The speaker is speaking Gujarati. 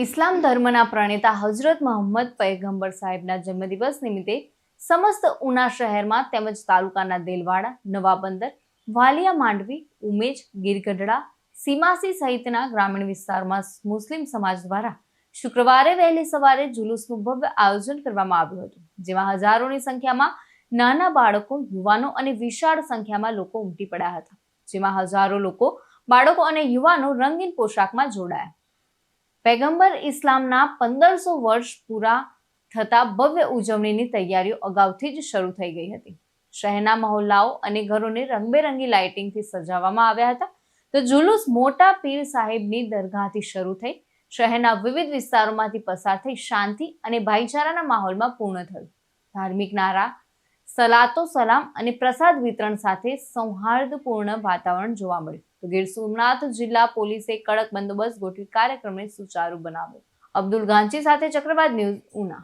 ઇસ્લામ ધર્મના પ્રણેતા હજરત મોહમ્મદ પૈગંબર સાહેબના જન્મદિવસ નિમિત્તે સમસ્ત ઉના શહેરમાં તેમજ તાલુકાના દેલવાડા, નવાબંદર, વાલિયા માંડવી, ઉમેજ, ગીરગઢડા, સીમાસી સહિતના ગ્રામીણ વિસ્તારમાં મુસ્લિમ સમાજ દ્વારા શુક્રવારે વહેલી સવારે જુલુસનું ભવ્ય આયોજન કરવામાં આવ્યું હતું, જેમાં હજારોની સંખ્યામાં નાના બાળકો, યુવાનો અને વિશાળ સંખ્યામાં લોકો ઉમટી પડ્યા હતા, જેમાં હજારો લોકો બાળકો અને યુવાનો રંગીન પોશાકમાં જોડાયા. પેગંબર ઇસ્લામના પંદરસો વર્ષ પૂરા થતા ભવ્ય ઉજવણીની તૈયારીઓ અગાઉથી જ શરૂ થઈ ગઈ હતી. શહેરના મહોલ્લાઓ અને ઘરોને રંગબેરંગી લાઇટિંગથી સજાવવામાં આવ્યા હતા. તો જુલુસ મોટા પીર સાહેબની દરગાહથી શરૂ થઈ, શહેરના વિવિધ વિસ્તારોમાંથી પસાર થઈ શાંતિ અને ભાઈચારાના માહોલમાં પૂર્ણ થયું. ધાર્મિક નારા સલાતો સલામ અને પ્રસાદ વિતરણ સાથે સૌહાર્દપૂર્ણ વાતાવરણ જોવા મળ્યું. તો ગીર સોમનાથ જિલ્લા પોલીસે કડક બંદોબસ્ત ગોઠવી કાર્યક્રમને સુચારુ બનાવ્યો. અબ્દુલ ગાંચી સાથે ચક્રવાત ન્યૂઝ ઉના.